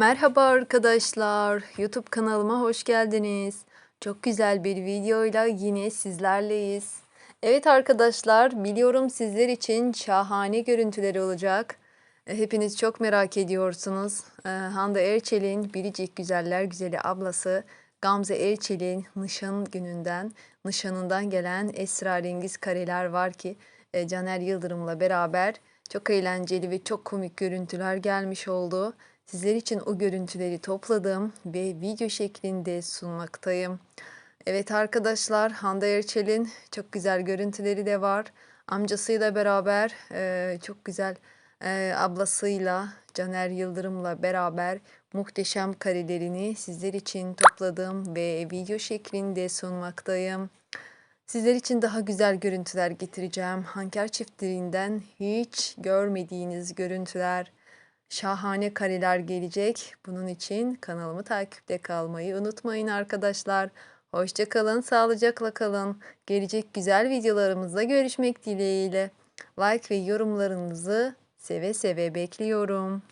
Merhaba arkadaşlar. YouTube kanalıma hoş geldiniz. Çok güzel bir videoyla yine sizlerleyiz. Evet arkadaşlar, biliyorum sizler için şahane görüntüleri olacak. E, Hepiniz çok merak ediyorsunuz. E, Hande Erçel'in biricik güzeller güzeli ablası Gamze Erçel'in nişan gününden, nişanından gelen esrarengiz kareler var ki e, Caner Yıldırım'la beraber çok eğlenceli ve çok komik görüntüler gelmiş oldu. Sizler için o görüntüleri topladım ve video şeklinde sunmaktayım. Evet arkadaşlar Hande Erçel'in çok güzel görüntüleri de var. Amcasıyla beraber e, çok güzel e, ablasıyla Caner Yıldırım'la beraber muhteşem karelerini sizler için topladım ve video şeklinde sunmaktayım. Sizler için daha güzel görüntüler getireceğim. Hanker çiftlerinden hiç görmediğiniz görüntüler, şahane kareler gelecek. Bunun için kanalımı takipte kalmayı unutmayın arkadaşlar. Hoşça kalın, sağlıcakla kalın. Gelecek güzel videolarımızda görüşmek dileğiyle. Like ve yorumlarınızı seve seve bekliyorum.